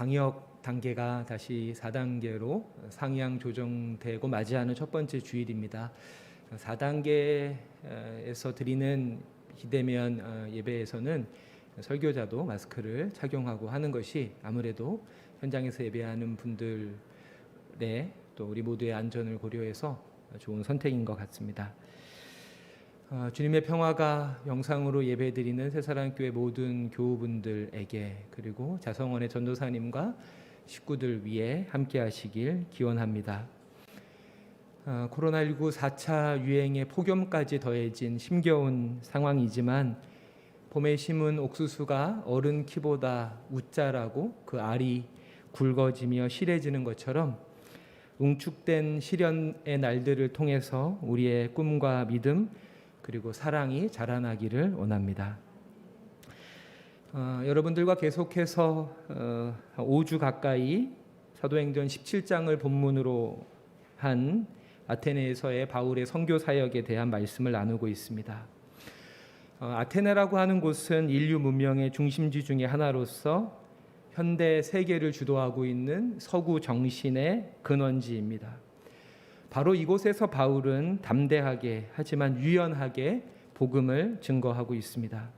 방역 단계가 다시 4단계로 상향 조정되고 맞이하는 첫 번째 주일입니다. 4단계에서 드리는 비대면 어, 예배에서는 설교자도 마스크를 착용하고 하는 것이 아무래도 현장에서 예배하는 분들의 또 우리 모두의 안전을 고려해서 좋은 선택인 것 같습니다. 어, 주님의 평화가 영상으로 예배드리는 새사랑교회 모든 교우분들에게 그리고 자성원의 전도사님과 식구들 위해 함께 하시길 기원합니다. 어, 코로나19 4차 유행의 폭염까지 더해진 힘겨운 상황이지만 봄에 심은 옥수수가 어른 키보다 웃자라고 그 알이 굵어지며 실해지는 것처럼 웅축된 시련의 날들을 통해서 우리의 꿈과 믿음 그리고 사랑이 자라나기를 원합니다. 어, 여러분들과 계속해서 어, 5주 가까이 사도행전 17장을 본문으로 한 아테네에서의 바울의 선교 사역에 대한 말씀을 나누고 있습니다. 어, 아테네라고 하는 곳은 인류 문명의 중심지 중의 하나로서 현대 세계를 주도하고 있는 서구 정신의 근원지입니다. 바로 이곳에서 바울은 담대하게 하지만 유연하게 복음을 증거하고 있습니다.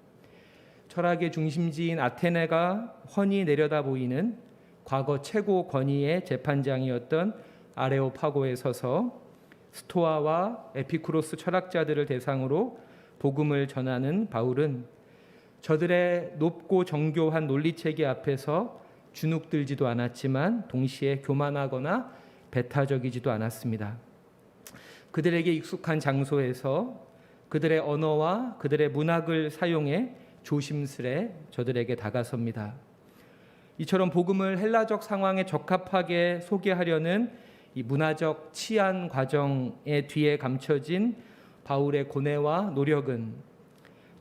철학의 중심지인 아테네가 훤히 내려다 보이는 과거 최고 권위의 재판장이었던 아레오파고에 서서 스토아와 에피쿠로스 철학자들을 대상으로 복음을 전하는 바울은 저들의 높고 정교한 논리 체계 앞에서 주눅들지도 않았지만 동시에 교만하거나 배타적이지도 않았습니다. 그들에게 익숙한 장소에서 그들의 언어와 그들의 문학을 사용해 조심스레 저들에게 다가섭니다. 이처럼 복음을 헬라적 상황에 적합하게 소개하려는 이 문화적 치안 과정의 뒤에 감춰진 바울의 고뇌와 노력은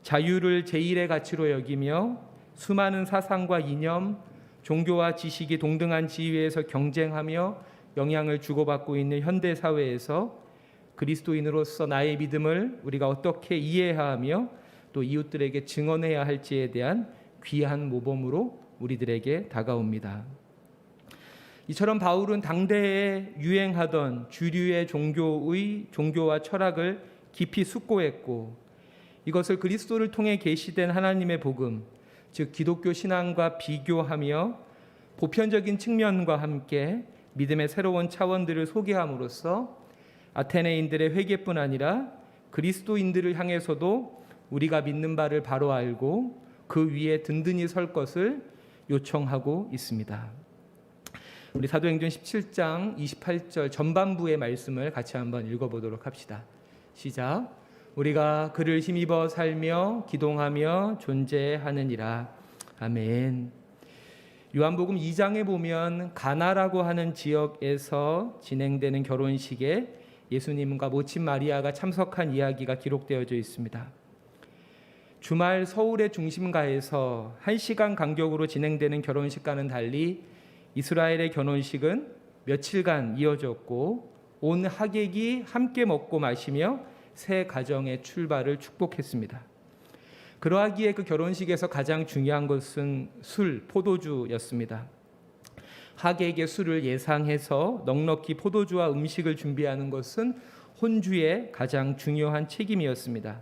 자유를 제일의 가치로 여기며 수많은 사상과 이념, 종교와 지식이 동등한 지위에서 경쟁하며 영향을 주고받고 있는 현대 사회에서 그리스도인으로서 나의 믿음을 우리가 어떻게 이해하며 또 이웃들에게 증언해야 할지에 대한 귀한 모범으로 우리들에게 다가옵니다. 이처럼 바울은 당대에 유행하던 주류의 종교의 종교와 철학을 깊이 숙고했고 이것을 그리스도를 통해 계시된 하나님의 복음, 즉 기독교 신앙과 비교하며 보편적인 측면과 함께 믿음의 새로운 차원들을 소개함으로써 아테네인들의 회개뿐 아니라 그리스도인들을 향해서도 우리가 믿는 바를 바로 알고 그 위에 든든히 설 것을 요청하고 있습니다. 우리 사도행전 17장 28절 전반부의 말씀을 같이 한번 읽어보도록 합시다. 시작. 우리가 그를 힘입어 살며 기동하며 존재하느니라. 아멘. 요한복음 2장에 보면 가나라고 하는 지역에서 진행되는 결혼식에 예수님과 모친 마리아가 참석한 이야기가 기록되어져 있습니다. 주말 서울의 중심가에서 1시간 간격으로 진행되는 결혼식과는 달리 이스라엘의 결혼식은 며칠간 이어졌고 온 하객이 함께 먹고 마시며 새 가정의 출발을 축복했습니다. 그러하기에 그 결혼식에서 가장 중요한 것은 술, 포도주였습니다. 하객의 술을 예상해서 넉넉히 포도주와 음식을 준비하는 것은 혼주의 가장 중요한 책임이었습니다.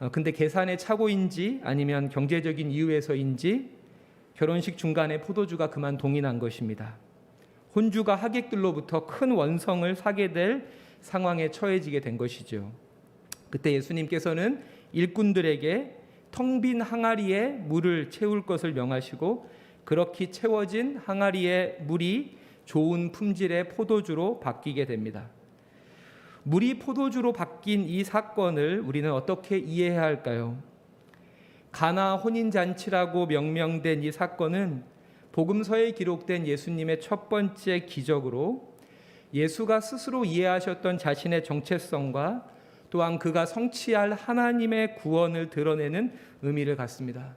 어, 근데 계산의 착오인지 아니면 경제적인 이유에서인지 결혼식 중간에 포도주가 그만 난 것입니다. 혼주가 하객들로부터 큰 원성을 사게 될 상황에 처해지게 된 것이죠. 그때 예수님께서는 일꾼들에게 텅 빈 항아리에 물을 채울 것을 명하시고 그렇게 채워진 항아리의 물이 좋은 품질의 포도주로 바뀌게 됩니다. 물이 포도주로 바뀐 이 사건을 우리는 어떻게 이해해야 할까요? 가나 혼인 잔치라고 명명된 이 사건은 복음서에 기록된 예수님의 첫 번째 기적으로 예수가 스스로 이해하셨던 자신의 정체성과 또한 그가 성취할 하나님의 구원을 드러내는 의미를 갖습니다.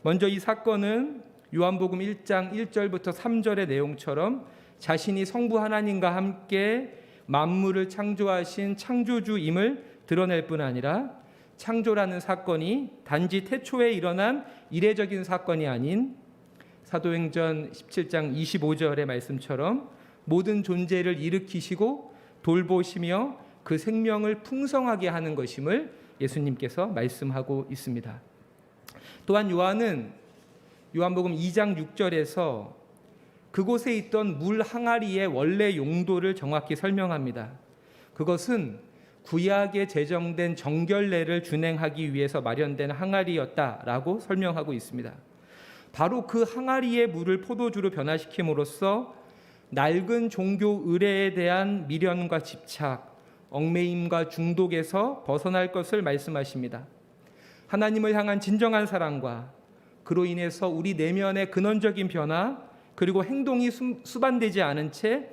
먼저 이 사건은 요한복음 1장 1절부터 3절의 내용처럼 자신이 성부 하나님과 함께 만물을 창조하신 창조주임을 드러낼 뿐 아니라 창조라는 사건이 단지 태초에 일어난 이례적인 사건이 아닌 사도행전 17장 25절의 말씀처럼 모든 존재를 일으키시고 돌보시며 그 생명을 풍성하게 하는 것임을 예수님께서 말씀하고 있습니다. 또한 요한은 요한복음 2장 6절에서 그곳에 있던 물 항아리의 원래 용도를 정확히 설명합니다. 그것은 구약에 제정된 정결례를 준행하기 위해서 마련된 항아리였다라고 설명하고 있습니다. 바로 그 항아리의 물을 포도주로 변화시킴으로써 낡은 종교 의례에 대한 미련과 집착, 얽매임과 중독에서 벗어날 것을 말씀하십니다. 하나님을 향한 진정한 사랑과 그로 인해서 우리 내면의 근원적인 변화 그리고 행동이 수- 수반되지 않은 채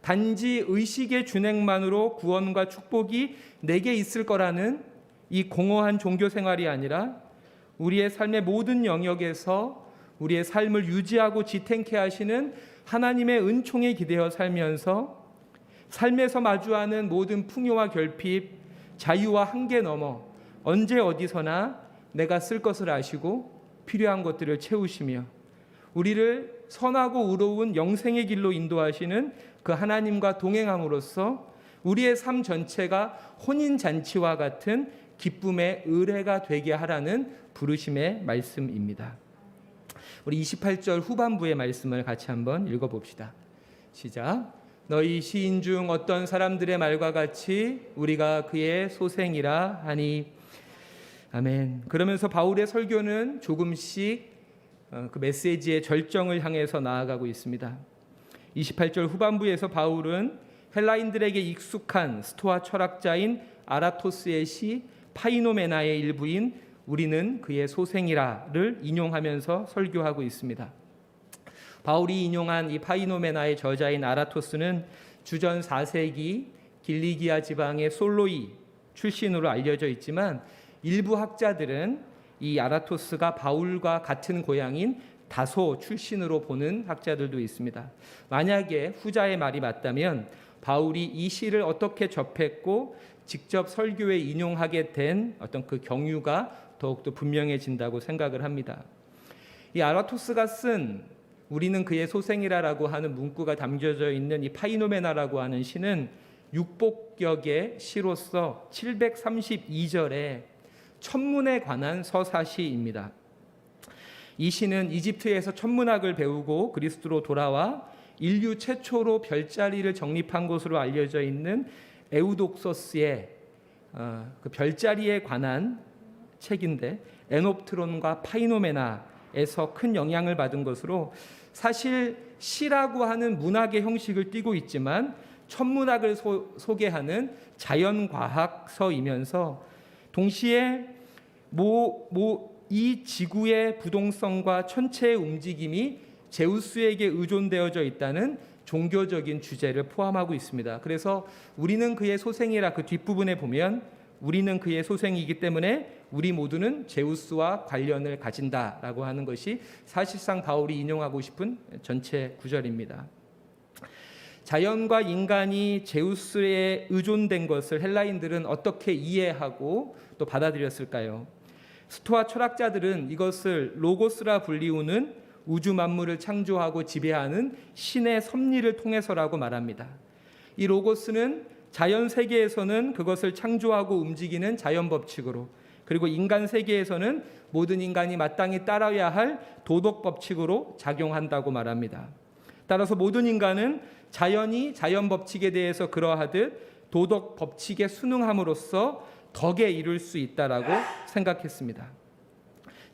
단지 의식의 준행만으로 구원과 축복이 내게 있을 거라는 이 공허한 종교 생활이 아니라 우리의 삶의 모든 영역에서 우리의 삶을 유지하고 지탱케 하시는 하나님의 은총에 기대어 살면서 삶에서 마주하는 모든 풍요와 결핍, 자유와 한계 넘어 언제 어디서나 내가 쓸 것을 아시고 필요한 것들을 채우시며 우리를 선하고 의로운 영생의 길로 인도하시는 그 하나님과 동행함으로써 우리의 삶 전체가 혼인 잔치와 같은 기쁨의 의례가 되게 하라는 부르심의 말씀입니다. 우리 28절 후반부의 말씀을 같이 한번 읽어 봅시다. 시작. 너희 시인 중 어떤 사람들의 말과 같이 우리가 그의 소생이라 하니 아멘. 그러면서 바울의 설교는 조금씩 어, 그 메시지의 절정을 향해서 나아가고 있습니다. 28절 후반부에서 바울은 헬라인들에게 익숙한 스토아 철학자인 아라토스의 시 파이노메나의 일부인 우리는 그의 소생이라를 인용하면서 설교하고 있습니다. 바울이 인용한 이 파이노메나의 저자인 아라토스는 주전 4세기 길리기아 지방의 솔로이 출신으로 알려져 있지만 일부 학자들은 이 아라토스가 바울과 같은 고향인 다소 출신으로 보는 학자들도 있습니다. 만약에 후자의 말이 맞다면 바울이 이 시를 어떻게 접했고 직접 설교에 인용하게 된 어떤 그 경유가 더욱더 분명해진다고 생각을 합니다. 이 아라토스가 쓴 우리는 그의 소생이라라고 하는 문구가 담겨져 있는 이 파이노메나라고 하는 시는 육복격의 시로서 732절에 천문에 관한 서사시입니다. 이 시는 이집트에서 천문학을 배우고 그리스도로 돌아와 인류 최초로 별자리를 정립한 것으로 알려져 있는 에우독소스의 어, 그 별자리에 관한 책인데 에노프트론과 파이노메나 에서 큰 영향을 받은 것으로 사실 시라고 하는 문학의 형식을 띠고 있지만 천문학을 소, 소개하는 자연과학서이면서 동시에 모, 모, 이 지구의 부동성과 천체의 움직임이 제우스에게 의존되어져 있다는 종교적인 주제를 포함하고 있습니다. 그래서 우리는 그의 소생이라 그 뒷부분에 보면 우리는 그의 소생이기 때문에 우리 모두는 제우스와 관련을 가진다라고 하는 것이 사실상 바울이 인용하고 싶은 전체 구절입니다. 자연과 인간이 제우스에 의존된 것을 헬라인들은 어떻게 이해하고 또 받아들였을까요? 스토아 철학자들은 이것을 로고스라 불리우는 우주 만물을 창조하고 지배하는 신의 섭리를 통해서라고 말합니다. 이 로고스는 자연 세계에서는 그것을 창조하고 움직이는 자연 법칙으로 그리고 인간 세계에서는 모든 인간이 마땅히 따라야 할 도덕 법칙으로 작용한다고 말합니다. 따라서 모든 인간은 자연이 자연 법칙에 대해서 그러하듯 도덕 법칙에 순응함으로써 덕에 이룰 수 있다라고 생각했습니다.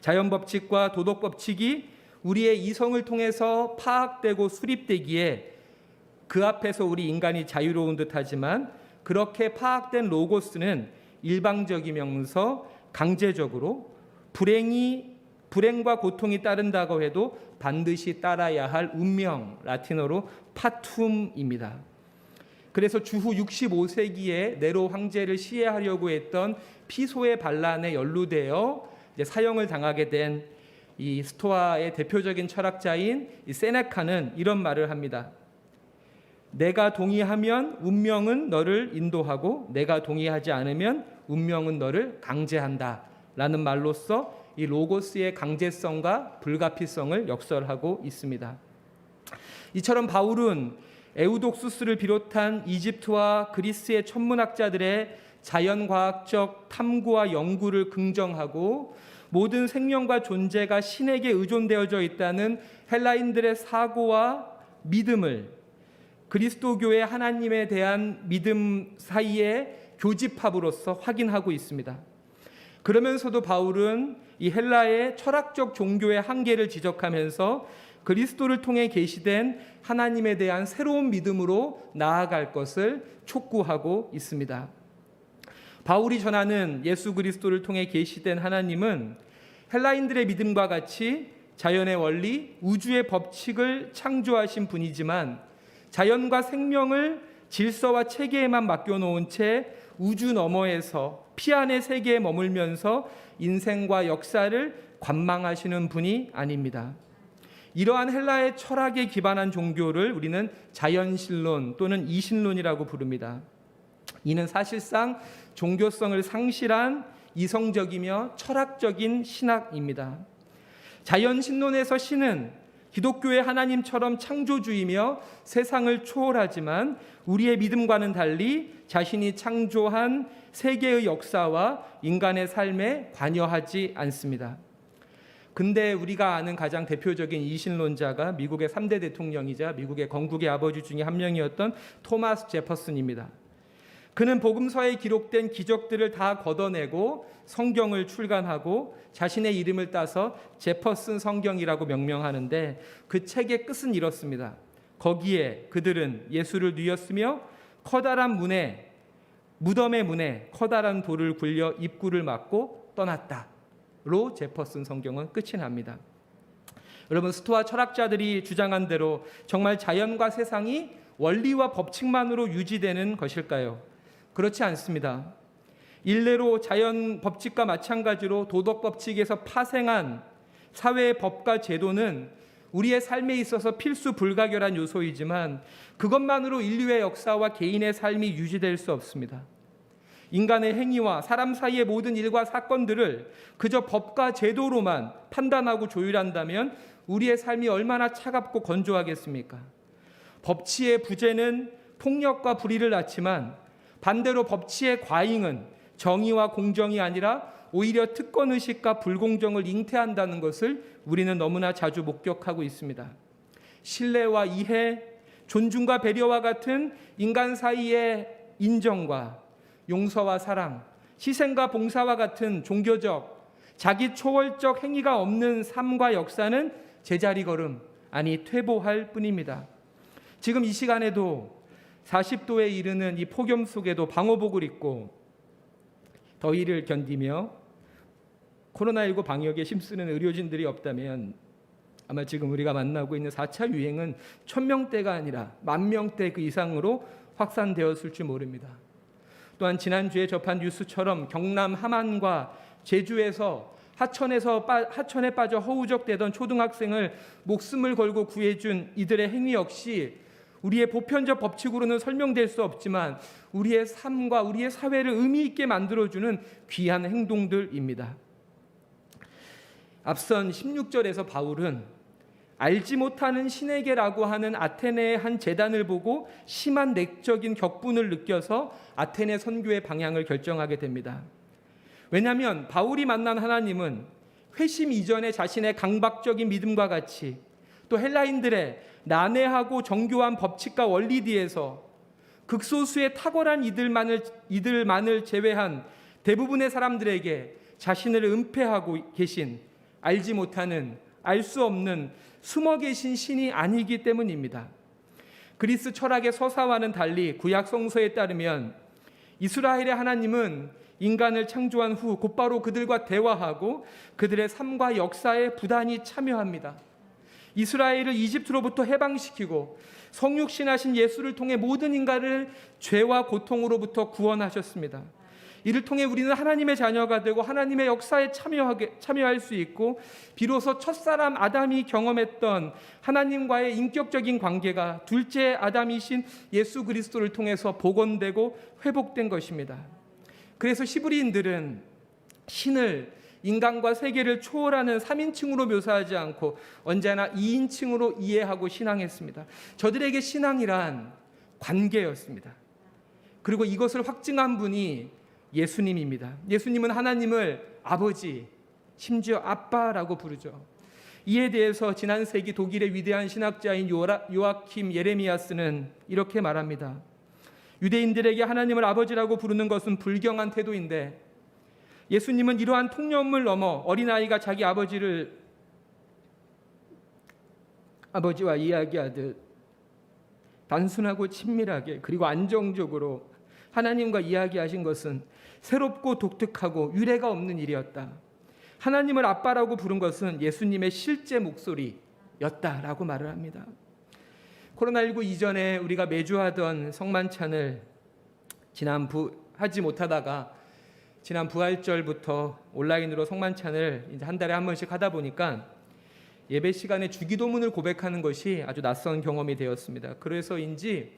자연 법칙과 도덕 법칙이 우리의 이성을 통해서 파악되고 수립되기에 그 앞에서 우리 인간이 자유로운 듯하지만 그렇게 파악된 로고스는 일방적이면서 강제적으로 불행이 불행과 고통이 따른다고 해도 반드시 따라야 할 운명 라틴어로 파툼입니다. 그래서 주후 65세기에 네로 황제를 시해하려고 했던 피소의 반란에 연루되어 사형을 당하게 된 이 스토아의 대표적인 철학자인 이 세네카는 이런 말을 합니다. 내가 동의하면 운명은 너를 인도하고 내가 동의하지 않으면 운명은 너를 강제한다. 라는 말로써 이 로고스의 강제성과 불가피성을 역설하고 있습니다. 이처럼 바울은 에우독수스를 비롯한 이집트와 그리스의 천문학자들의 자연과학적 탐구와 연구를 긍정하고 모든 생명과 존재가 신에게 의존되어져 있다는 헬라인들의 사고와 믿음을 그리스도교의 하나님에 대한 믿음 사이에 교집합으로서 확인하고 있습니다. 그러면서도 바울은 이 헬라의 철학적 종교의 한계를 지적하면서 그리스도를 통해 계시된 하나님에 대한 새로운 믿음으로 나아갈 것을 촉구하고 있습니다. 바울이 전하는 예수 그리스도를 통해 계시된 하나님은 헬라인들의 믿음과 같이 자연의 원리, 우주의 법칙을 창조하신 분이지만 자연과 생명을 질서와 체계에만 맡겨놓은 채 우주 너머에서 피 안의 세계에 머물면서 인생과 역사를 관망하시는 분이 아닙니다. 이러한 헬라의 철학에 기반한 종교를 우리는 자연신론 또는 이신론이라고 부릅니다. 이는 사실상 종교성을 상실한 이성적이며 철학적인 신학입니다. 자연신론에서 신은 기독교의 하나님처럼 창조주이며 세상을 초월하지만 우리의 믿음과는 달리 자신이 창조한 세계의 역사와 인간의 삶에 관여하지 않습니다. 근데 우리가 아는 가장 대표적인 이신론자가 미국의 3대 대통령이자 미국의 건국의 아버지 중에 한 명이었던 토마스 제퍼슨입니다. 그는 복음서에 기록된 기적들을 다 걷어내고 성경을 출간하고 자신의 이름을 따서 제퍼슨 성경이라고 명명하는데 그 책의 끝은 이렇습니다. 거기에 그들은 예수를 뉘었으며 커다란 문에 무덤의 문에 커다란 돌을 굴려 입구를 막고 떠났다. 로 제퍼슨 성경은 끝이 납니다. 여러분 스토아 철학자들이 주장한 대로 정말 자연과 세상이 원리와 법칙만으로 유지되는 것일까요? 그렇지 않습니다. 일례로 자연 법칙과 마찬가지로 도덕 법칙에서 파생한 사회의 법과 제도는 우리의 삶에 있어서 필수 불가결한 요소이지만 그것만으로 인류의 역사와 개인의 삶이 유지될 수 없습니다. 인간의 행위와 사람 사이의 모든 일과 사건들을 그저 법과 제도로만 판단하고 조율한다면 우리의 삶이 얼마나 차갑고 건조하겠습니까? 법치의 부재는 폭력과 불의를 낳지만 반대로 법치의 과잉은 정의와 공정이 아니라 오히려 특권 의식과 불공정을 잉태한다는 것을 우리는 너무나 자주 목격하고 있습니다. 신뢰와 이해, 존중과 배려와 같은 인간 사이의 인정과 용서와 사랑, 희생과 봉사와 같은 종교적, 자기 초월적 행위가 없는 삶과 역사는 제자리 걸음, 아니 퇴보할 뿐입니다. 지금 이 시간에도 40도에 이르는 이 폭염 속에도 방호복을 입고 더위를 견디며 코로나19 방역에 힘쓰는 의료진들이 없다면 아마 지금 우리가 만나고 있는 4차 유행은 천명대가 아니라 만명대 그 이상으로 확산되었을지 모릅니다. 또한 지난주에 접한 뉴스처럼 경남 함안과 제주에서 하천에서 빠, 하천에 빠져 허우적대던 초등학생을 목숨을 걸고 구해준 이들의 행위 역시 우리의 보편적 법칙으로는 설명될 수 없지만 우리의 삶과 우리의 사회를 의미 있게 만들어주는 귀한 행동들입니다. 앞선 16절에서 바울은 알지 못하는 신에게라고 하는 아테네의 한 재단을 보고 심한 내적인 격분을 느껴서 아테네 선교의 방향을 결정하게 됩니다. 왜냐하면 바울이 만난 하나님은 회심 이전에 자신의 강박적인 믿음과 같이 또 헬라인들의 난해하고 정교한 법칙과 원리 뒤에서 극소수의 탁월한 이들만을 이들만을 제외한 대부분의 사람들에게 자신을 은폐하고 계신 알지 못하는 알 수 없는 숨어 계신 신이 아니기 때문입니다. 그리스 철학의 서사와는 달리 구약 성서에 따르면 이스라엘의 하나님은 인간을 창조한 후 곧바로 그들과 대화하고 그들의 삶과 역사에 부단히 참여합니다. 이스라엘을 이집트로부터 해방시키고 성육신하신 예수를 통해 모든 인간을 죄와 고통으로부터 구원하셨습니다. 이를 통해 우리는 하나님의 자녀가 되고 하나님의 역사에 참여하게, 참여할 수 있고 비로소 첫사람 아담이 경험했던 하나님과의 인격적인 관계가 둘째 아담이신 예수 그리스도를 통해서 복원되고 회복된 것입니다. 그래서 시브리인들은 신을 인간과 세계를 초월하는 3인칭으로 묘사하지 않고 언제나 2인칭으로 이해하고 신앙했습니다. 저들에게 신앙이란 관계였습니다. 그리고 이것을 확증한 분이 예수님입니다. 예수님은 하나님을 아버지, 심지어 아빠라고 부르죠. 이에 대해서 지난 세기 독일의 위대한 신학자인 요아킴 예레미야스는 이렇게 말합니다. 유대인들에게 하나님을 아버지라고 부르는 것은 불경한 태도인데 예수님은 이러한 통념을 넘어 어린아이가 자기 아버지를 아버지와 이야기하듯 단순하고 친밀하게 그리고 안정적으로 하나님과 이야기하신 것은 새롭고 독특하고 유례가 없는 일이었다. 하나님을 아빠라고 부른 것은 예수님의 실제 목소리였다라고 말을 합니다. 코로나19 이전에 우리가 매주 하던 성만찬을 지난 부 하지 못하다가 지난 부활절부터 온라인으로 성만찬을 이제 한 달에 한 번씩 하다 보니까 예배 시간에 주기도문을 고백하는 것이 아주 낯선 경험이 되었습니다. 그래서인지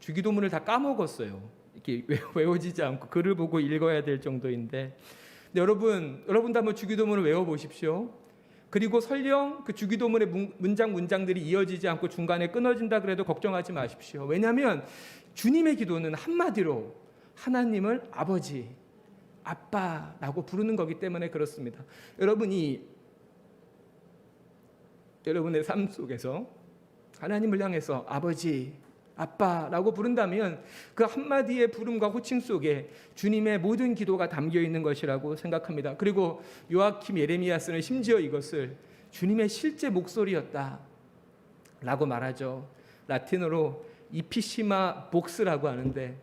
주기도문을 다 까먹었어요. 이렇게 외워지지 않고 글을 보고 읽어야 될 정도인데 여러분 여러분도 한번 주기도문을 외워 보십시오. 그리고 설령 그 주기도문의 문- 문장 문장들이 이어지지 않고 중간에 끊어진다 그래도 걱정하지 마십시오. 왜냐하면 주님의 기도는 한마디로 하나님을 아버지, 아빠라고 부르는 거기 때문에 그렇습니다. 여러분이 여러분의 삶 속에서 하나님을 향해서 아버지, 아빠라고 부른다면 그 한마디의 부름과 호칭 속에 주님의 모든 기도가 담겨 있는 것이라고 생각합니다. 그리고 요아킴 예레미야스는 심지어 이것을 주님의 실제 목소리였다 라고 말하죠. 라틴어로 이피시마 복스라고 하는데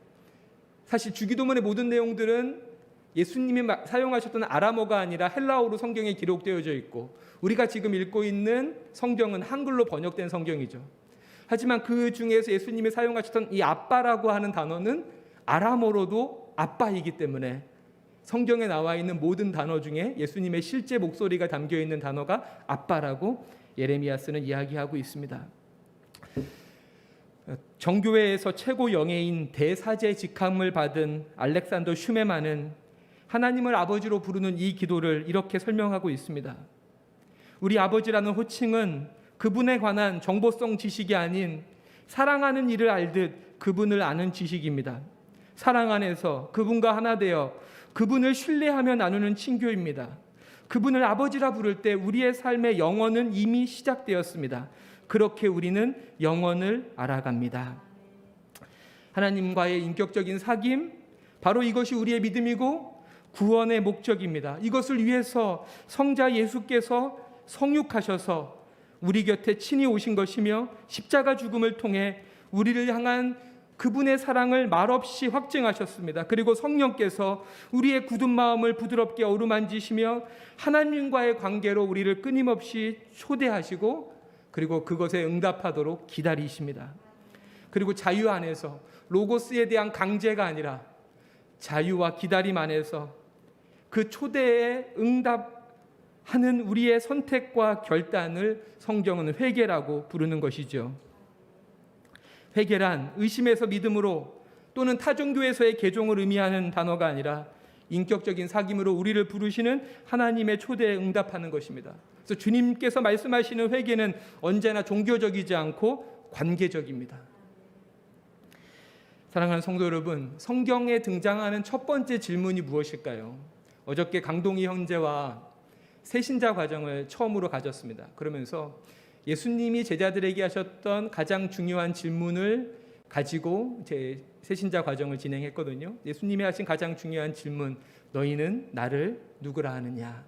사실 주기도문의 모든 내용들은 예수님이 마- 사용하셨던 아람어가 아니라 헬라어로 성경에 기록되어져 있고 우리가 지금 읽고 있는 성경은 한글로 번역된 성경이죠. 하지만 그 중에서 예수님이 사용하셨던 이 아빠라고 하는 단어는 아람어로도 아빠이기 때문에 성경에 나와 있는 모든 단어 중에 예수님의 실제 목소리가 담겨 있는 단어가 아빠라고 예레미야스는 이야기하고 있습니다. 정교회에서 최고 영예인 대사제 직함을 받은 알렉산더 슈메만은 하나님을 아버지로 부르는 이 기도를 이렇게 설명하고 있습니다. 우리 아버지라는 호칭은 그분에 관한 정보성 지식이 아닌 사랑하는 이를 알듯 그분을 아는 지식입니다. 사랑 안에서 그분과 하나 되어 그분을 신뢰하며 나누는 친교입니다. 그분을 아버지라 부를 때 우리의 삶의 영원은 이미 시작되었습니다. 그렇게 우리는 영원을 알아갑니다. 하나님과의 인격적인 사귐, 바로 이것이 우리의 믿음이고 구원의 목적입니다. 이것을 위해서 성자 예수께서 성육하셔서 우리 곁에 친히 오신 것이며 십자가 죽음을 통해 우리를 향한 그분의 사랑을 말없이 확증하셨습니다. 그리고 성령께서 우리의 굳은 마음을 부드럽게 어루만지시며 하나님과의 관계로 우리를 끊임없이 초대하시고 그리고 그것에 응답하도록 기다리십니다. 그리고 자유 안에서 로고스에 대한 강제가 아니라 자유와 기다림 안에서 그 초대에 응답하는 우리의 선택과 결단을 성경은 회개라고 부르는 것이죠. 회개란 의심에서 믿음으로 또는 타종교에서의 개종을 의미하는 단어가 아니라 인격적인 사귐으로 우리를 부르시는 하나님의 초대에 응답하는 것입니다. 그래서 주님께서 말씀하시는 회개는 언제나 종교적이지 않고 관계적입니다. 사랑하는 성도 여러분, 성경에 등장하는 첫 번째 질문이 무엇일까요? 어저께 강동희 형제와 새신자 과정을 처음으로 가졌습니다. 그러면서 예수님이 제자들에게 하셨던 가장 중요한 질문을 가지고 제 새신자 과정을 진행했거든요. 예수님이 하신 가장 중요한 질문, 너희는 나를 누구라 하느냐?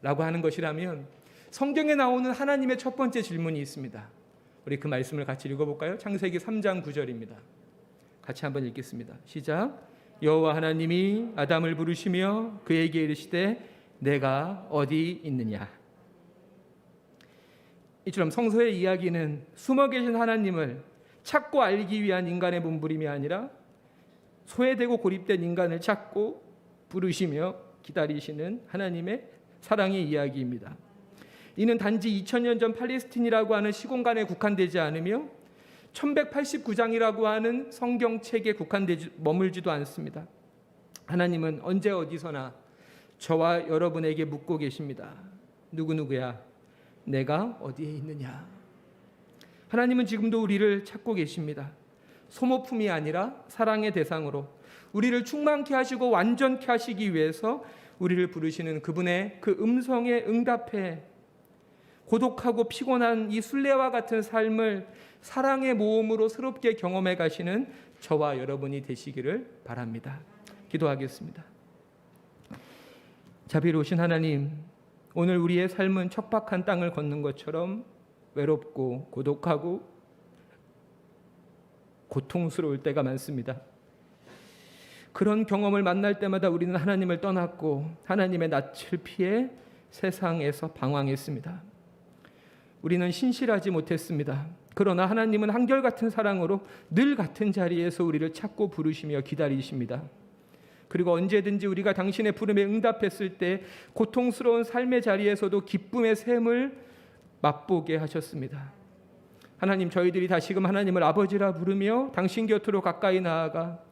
라고 하는 것이라면 성경에 나오는 하나님의 첫 번째 질문이 있습니다. 우리 그 말씀을 같이 읽어볼까요? 창세기 3장 9절입니다. 같이 한번 읽겠습니다. 시작. 여호와 하나님이 아담을 부르시며 그에게 이르시되 내가 어디 있느냐. 이처럼 성서의 이야기는 숨어 계신 하나님을 찾고 알기 위한 인간의 몸부림이 아니라 소외되고 고립된 인간을 찾고 부르시며 기다리시는 하나님의 사랑의 이야기입니다. 이는 단지 2000년 전 팔레스틴이라고 하는 시공간에 국한되지 않으며 1189장이라고 하는 성경책에 국한되지 머물지도 않습니다. 하나님은 언제 어디서나 저와 여러분에게 묻고 계십니다. 누구누구야? 내가 어디에 있느냐? 하나님은 지금도 우리를 찾고 계십니다. 소모품이 아니라 사랑의 대상으로 우리를 충만케 하시고 완전케 하시기 위해서 우리를 부르시는 그분의 그 음성에 응답해 고독하고 피곤한 이 순례와 같은 삶을 사랑의 모험으로 새롭게 경험해 가시는 저와 여러분이 되시기를 바랍니다. 기도하겠습니다. 자비로우신 하나님, 오늘 우리의 삶은 척박한 땅을 걷는 것처럼 외롭고 고독하고 고통스러울 때가 많습니다. 그런 경험을 만날 때마다 우리는 하나님을 떠났고 하나님의 낯을 피해 세상에서 방황했습니다. 우리는 신실하지 못했습니다. 그러나 하나님은 한결같은 사랑으로 늘 같은 자리에서 우리를 찾고 부르시며 기다리십니다. 그리고 언제든지 우리가 당신의 부름에 응답했을 때 고통스러운 삶의 자리에서도 기쁨의 샘을 맛보게 하셨습니다. 하나님 저희들이 다시금 하나님을 아버지라 부르며 당신 곁으로 가까이 나아가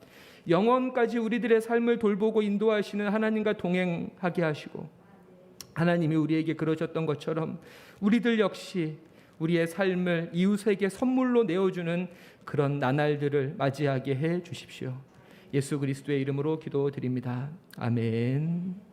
영원까지 우리들의 삶을 돌보고 인도하시는 하나님과 동행하게 하시고 하나님이 우리에게 그러셨던 것처럼 우리들 역시 우리의 삶을 이웃에게 선물로 내어주는 그런 나날들을 맞이하게 해 주십시오. 예수 그리스도의 이름으로 기도드립니다. 아멘.